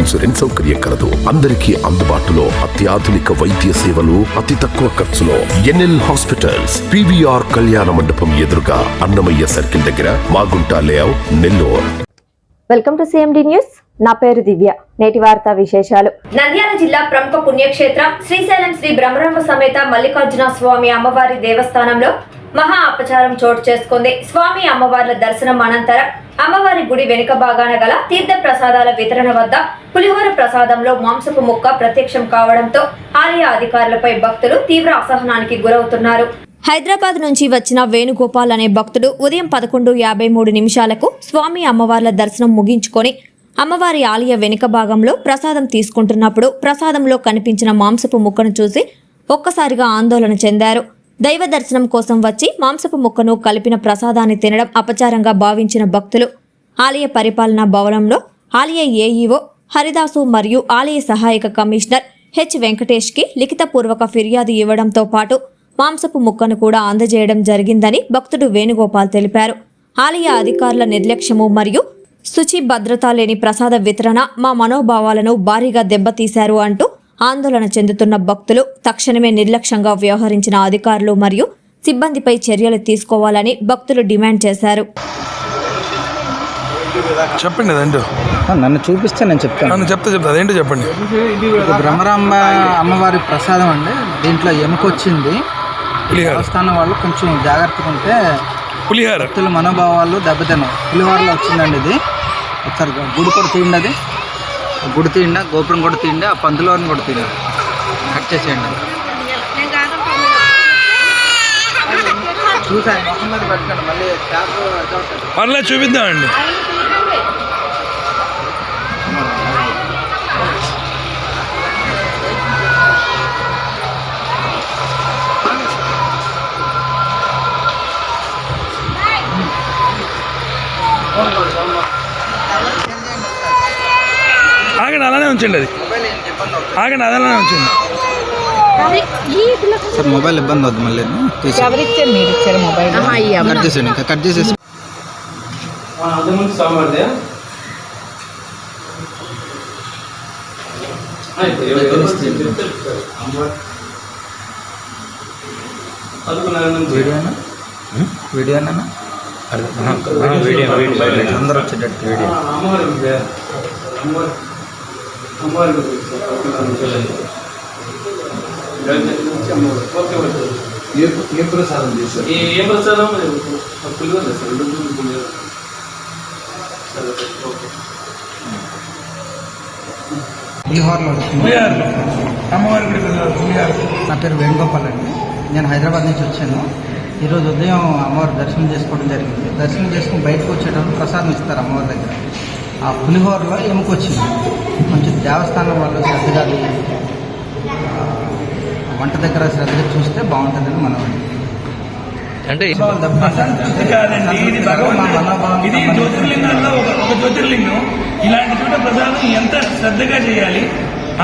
Insurance సౌకర్యం కలదు. అందరికీ అందుబాటులో అత్యాధునిక వైద్య సేవలు అతి తక్కువ ఖర్చులో ఎన్ఎల్ హాస్పిటల్స్ పివిఆర్ కళ్యాణ మండపం ఎదురుగా అన్నమయ్య సర్కిల్ దగ్గర Magunta layout Nellore. Welcome to CMD news నా పేరు దివ్య. నేటి వార్తా విశేషాలు. నంద్యాల జిల్లా ప్రముఖ పుణ్యక్షేత్రం శ్రీశైలం శ్రీ బ్రహ్మరంగ సమేత మల్లికార్జున స్వామి అమ్మవారి దేవస్థానంలో మహా అపచారం చోటు చేసుకుంది. స్వామి అమ్మవార్ల దర్శనం అనంతరం అమ్మవారి గుడి వెనుక భాగాన గల తీర్థ ప్రసాదాల వితరణ వద్ద పులిహోర ప్రసాదంలో మాంసపు ముక్క ప్రత్యక్షం కావడంతో ఆలయ అధికారులపై భక్తులు తీవ్ర అసహనానికి గురవుతున్నారు. హైదరాబాద్ నుంచి వచ్చిన వేణుగోపాల్ అనే భక్తుడు ఉదయం పదకొండు యాభై మూడు నిమిషాలకు స్వామి అమ్మవార్ల దర్శనం ముగించుకొని అమ్మవారి ఆలయ వెనుక భాగంలో ప్రసాదం తీసుకుంటున్నప్పుడు ప్రసాదంలో కనిపించిన మాంసపు ముక్కను చూసి ఒక్కసారిగా ఆందోళన చెందారు. దైవ దర్శనం కోసం వచ్చి మాంసపు ముక్కను కలిపిన ప్రసాదాన్ని తినడం అపచారంగా భావించిన భక్తులు. ఆలయ పరిపాలనా భవనంలో ఆలయ ఏఈఓ హరిదాసు మరియు ఆలయ సహాయక కమిషనర్ హెచ్ వెంకటేష్కి లిఖితపూర్వక ఫిర్యాదు ఇవ్వడంతో పాటు మాంసపు ముక్కను కూడా అందజేయడం జరిగిందని భక్తుడు వేణుగోపాల్ తెలిపారు. ఆలయ అధికారుల నిర్లక్ష్యము మరియు శుచి భద్రత లేని ప్రసాద వితరణ మా మనోభావాలను భారీగా దెబ్బతీశారు అంటూ ఆందోళన చెందుతున్న భక్తులు తక్షణమే నిర్లక్ష్యంగా వ్యవహరించిన అధికారులు మరియు సిబ్బందిపై చర్యలు తీసుకోవాలని భక్తులు డిమాండ్ చేశారు. చెప్పండి అదేంటో? నన్ను చూపిస్తే నేను చెప్తాను. నన్ను చెప్తే చెప్తా అదేంటో చెప్పండి. బ్రహ్మరాంబ అమ్మవారి ప్రసాదం అండి. దీంట్లో ఎముకొచ్చింది. దేవస్థానం వాళ్ళు కొంచెం జాగ్రత్తగా ఉంటే పులిహార. భక్తుల మనోభావాలు దెబ్బతిన్నాం పులిహోరలో వచ్చిందండి ఇది. ఒకసారి గుడి కూడా తీయండి అది. గుడి తీయండి గోపురం కూడా తీయండి ఆ పందులోని కూడా తీయండి కట్ చేసేయండి. పర్లేదు చూపిద్దామండి ఆగండి అలానే ఉంచండి అది. ఆగండి అలానే ఉంచండి. సార్ మొబైల్ ఇబ్బంది అవుతుంది మళ్ళీ. ఎవరిచ్చారు మీరు ఇచ్చారు మొబైల్ కట్ చేసేయండి ఇంకా కట్ చేసేసి. వీడియోనా వీడియోనా అందరూ వచ్చేటట్టు వీడియో. ఏ ప్రసాదం పులిహోర రెండు సరే ఓకే పులిహోరలో అమ్మవారి గుడి పులిహార నా పేరు వేణుగోపాల్ అండి. నేను హైదరాబాద్ నుంచి వచ్చాను. ఈరోజు ఉదయం అమ్మవారి దర్శనం చేసుకోవడం జరిగింది. దర్శనం చేసుకుని బయటకు వచ్చేటప్పుడు ప్రసాదం ఇస్తారు అమ్మవారి దగ్గర. ఆ పులిహోరలో ఎముకొచ్చింది కొంచెం దేవస్థానం వాళ్ళు శ్రద్ధగా అది, వంట దగ్గర శ్రద్ధగా చూస్తే బాగుంటుందని మనం అంటే ఇది జ్యోతిర్లింగాల్లో ఒక జ్యోతిర్లింగం. ఇలాంటి చోట ప్రసాదం ఎంత శ్రద్ధగా చేయాలి?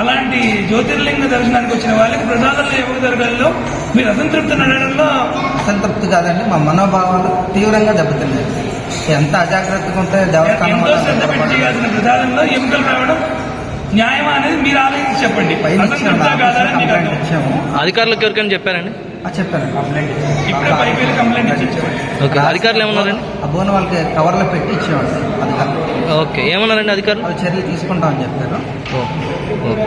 అలాంటి జ్యోతిర్లింగ దర్శనానికి వచ్చిన వాళ్ళకి ప్రసాదాలు ఎవరు జరగాలో మీరు అసంతృప్తి నడడంలో అసంతృప్తి కాదండి మా మనోభావాలు తీవ్రంగా దెబ్బతిన్నాయి. ఎంత అజాగ్రత్తగా ఉంటే దేవస్థానం ప్రసాదంలో ఎముకలు రావడం న్యాయమా అనేది మీరు ఆలోచించి చెప్పండి. అధికారులకు ఎవరికైనా చెప్పారండి? ఆ, చెప్పాను కంప్లైంట్ ఇప్పుడే పైకి వెళ్ళి కంప్లైంట్ ఇచ్చి చెప్పండి ఓకే అధికారులు ఏమన్నారండి? ఆ బోన్ వాళ్ళకి కవర్లో పెట్టి ఇచ్చేవాళ్ళు అధికారులు. ఓకే ఏమన్నారండి అధికారులు? చర్యలు తీసుకుంటామని చెప్పారు. ఓకే.